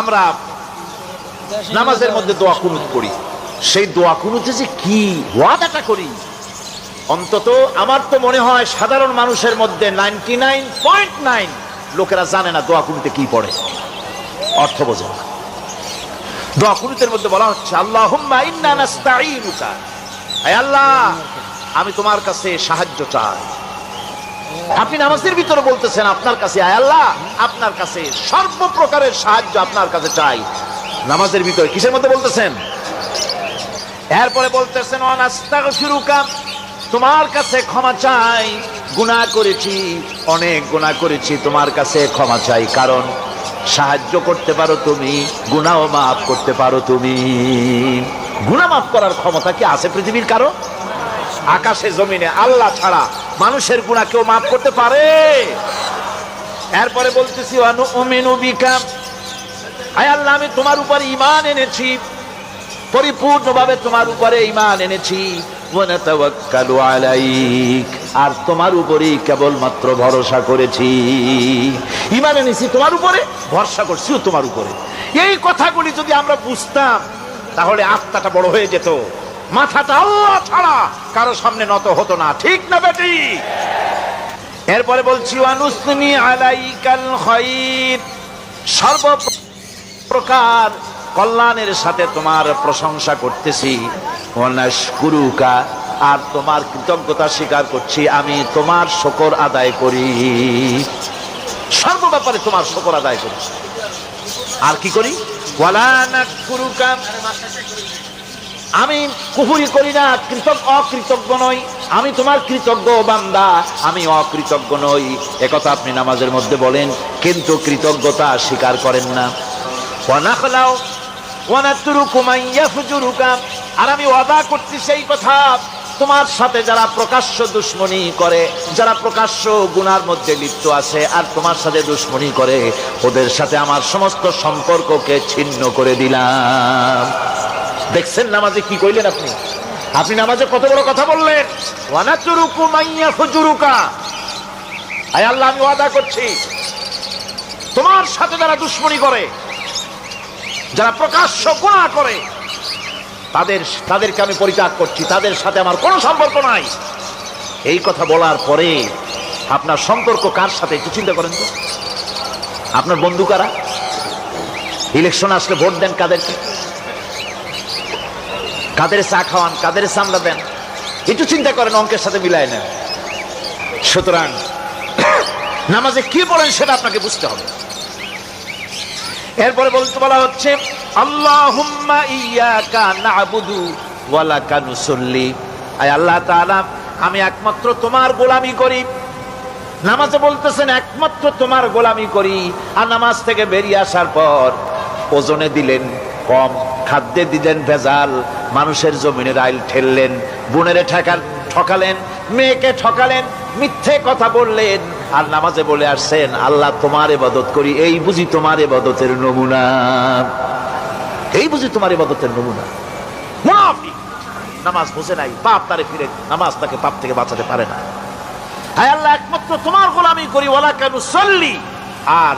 আমরা নামাজের মধ্যে দোয়া কুনুত করি। সেই দোয়া কুনুতে যে কি ওয়াদাটা করি? অন্তত আমার তো মনে হয় সাধারণ মানুষের মধ্যে নাইনটি নাইন পয়েন্ট নাইন লোকেরা জানে না দোয়া কুনুতে কি পড়ে। অর্থ বোঝে না। দোয়া কুনুতের মধ্যে বলা হচ্ছে আল্লাহ আল্লাহ, আমি তোমার কাছে সাহায্য চাই। আপনি নামাজের ভিতরে বলতেছেন, আপনার কাছে আয় আল্লাহ, আপনার কাছে সর্বপ্রকারের সাহায্য আপনার কাছে চাই। নামাজের ভিতরে কিসের মধ্যে বলতেছেন? এরপরে বলতেছেন, অনাস্তাগফিরুকা, তোমার কাছে ক্ষমা চাই। গুনাহ করেছি, অনেক গুনাহ করেছি, তোমার কাছে ক্ষমা চাই, কারণ সাহায্য করতে পারো তুমি গুনাহ মাফ করতে পারো তুমি। গুনাহ মাফ করার ক্ষমতা কি আছে পৃথিবীর কারও? আকাশে, জমিনে, আল্লাহ ছাড়া মানুষের গুণা কেউ মাফ করতে পারে। এরপরে বলতেছি অনু উমিনু বিকা। আল্লাহ, আমি তোমার উপর ইমান এনেছি। পরিপূর্ণভাবে তোমার উপরে ইমান এনেছি। আর তোমার উপরেই কেবলমাত্র ভরসা করেছি। ইমান এনেছি তোমার উপরে, ভরসা করছিও তোমার উপরে। এই কথাগুলি যদি আমরা বুঝতাম, তাহলে আত্মাটা বড় হয়ে যেত। মাথাটা আল্লাহ ছাড়া কারও সামনে নত হতো না। ঠিক না বেটি? এরপরে বলছি অনুসনি আলাইকাল খাইর। সর্ব প্রকার কল্যাণের সাথে তোমার প্রশংসা করতেছি। কুরুকা আর তোমার কৃতজ্ঞতা স্বীকার করছি, আমি তোমার শকর আদায় করি। সর্ব ব্যাপারে তোমার শকর আদায় করি। আর কি করি? ওয়ালা নাকুরুকা আমি কুহুরি করি না, কৃতজ্ঞ, অকৃতজ্ঞ নই। আমি তোমার কৃতজ্ঞ বান্দা, আমি অকৃতজ্ঞ নই। একথা আপনি নামাজের মধ্যে বলেন, কিন্তু কৃতজ্ঞতা স্বীকার করেন না। ওয়ানাখলাও ওয়ানাতুরুকু মাইয়াফজুরুকা আর আমি ওয়াদা করছি সেই কথা, তোমার সাথে যারা প্রকাশ্য দুশ্মনী করে, যারা প্রকাশ্য গুনার মধ্যে লিপ্ত আছে, আর তোমার সাথে দুশ্মনী করে, ওদের সাথে আমার সমস্ত সম্পর্ককে ছিন্ন করে দিলাম। দেখছেন নামাজে কি কইলেন আপনি? আপনি নামাজে কত বড় কথা বললেন? ওয়ানাতুরুকু মাইয়াফজুরুকা আয় আল্লাহ, আমি ওয়াদা করছি, তোমার সাথে যারা দুশ্মনী করে, যারা প্রকাশ্য গুণা করে, তাদের, তাদেরকে আমি পরিত্যাগ করছি, তাদের সাথে আমার কোনো সম্পর্ক নাই। এই কথা বলার পরে আপনার সম্পর্ক কার সাথে? একটু চিন্তা করেন তো। আপনার বন্ধু কারা? ইলেকশন আসলে ভোট দেন কাদেরকে? কাদের চা খাওয়ান, কাদের দেন, একটু চিন্তা করেন, অঙ্কের সাথে মিলায় নেন। সুতরাং, নামাজে কি বলেন সেটা আপনাকে বুঝতে হবে। এরপরে বলতে বলা হচ্ছে, আল্লাহুম্মা ইয়াকা না'বুদু ওয়া লাকা নুসাল্লি। আয় আল্লাহ তাআলা, আমি একমাত্র তোমার গোলামি করি। নামাজে বলতেছেন, একমাত্র তোমার গোলামি করি। আর নামাজ থেকে বেরিয়ে আসার পর ওজনে দিলেন কম। খাদ্যে দিলেন ভেজাল, মানুষের জমিনের আইল ঠেললেন, বুনেরে ঠেকান ঠকালেন, মেয়েকে ঠকালেন, মিথ্যে কথা বললেন, আর নামাজে বলে আসছেন, আল্লাহ তোমার এবাদত করি, এই বুঝি তোমার এবাদতের নমুনা। এই বুঝি তোমার এবাদতের নমুনা। নামাজ বুঝে নাই, পাপ তারে ফিরে, নামাজ তাকে পাপ থেকে বাঁচাতে পারে না। হায় আল্লাহ, একমাত্র তোমার গোলামি করি ওলা কেন সল্লি। আর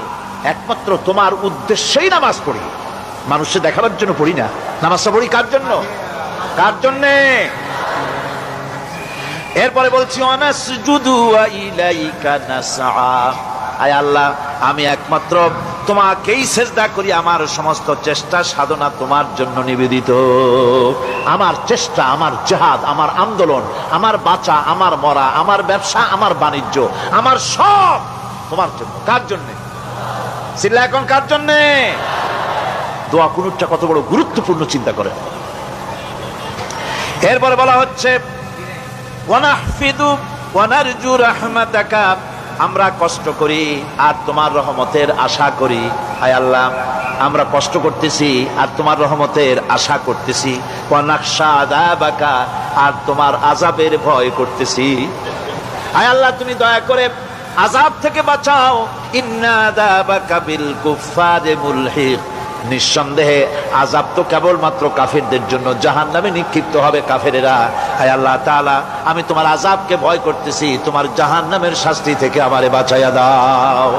একমাত্র তোমার উদ্দেশ্যেই নামাজ পড়ি। মানুষকে দেখানোর জন্য পড়ি না। নামাজটা পড়ি, কার জন্য? কার জন্যে? এরপরে বলছি আয় আল্লাহ, আমি একমাত্র তোমাকেই চেষ্টা করি, আমার সমস্ত চেষ্টা সাধনা তোমার জন্য নিবেদিত। আমার চেষ্টা, আমার জাহাদ, আমার আন্দোলন, আমার বাঁচা, আমার মরা, আমার ব্যবসা, আমার বাণিজ্য, আমার সব তোমার জন্য। কার জন্যে? চিল্লা এখন, কার জন্যে? দোয়া কুনুরটা কত বড় গুরুত্বপূর্ণ চিন্তা করে। এরপরে বলা হচ্ছে আমরা কষ্ট করি আর তোমার রহমতের আশা করি। হায় আল্লাহ, আমরা কষ্ট করতেছি আর তোমার রহমতের আশা করতেছি। আর তোমার আযাবের ভয় করতেছি। হায় আল্লাহ, তুমি দয়া করে আযাব থেকে বাঁচাও। ইন্না নিঃসন্দেহে আজাব তো কেবলমাত্র কাফেরদের জন্য জাহান নামে নিক্ষিপ্ত হবে কাফেরেরা। হায় আল্লাহ তাআলা, আমি তোমার আজাবকে ভয় করতেছি, তোমার জাহান নামের শাস্তি থেকে আমারে বাঁচাইয়া দাও।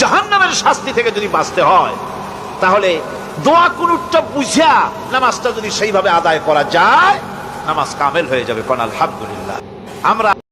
জাহান নামের শাস্তি থেকে যদি বাঁচতে হয়, তাহলে দোয়া কুনুটটা বুঝা নামাজটা যদি সেইভাবে আদায় করা যায়, নামাজ কামেল হয়ে যাবে, কোন আলহামদুলিল্লাহ। আমরা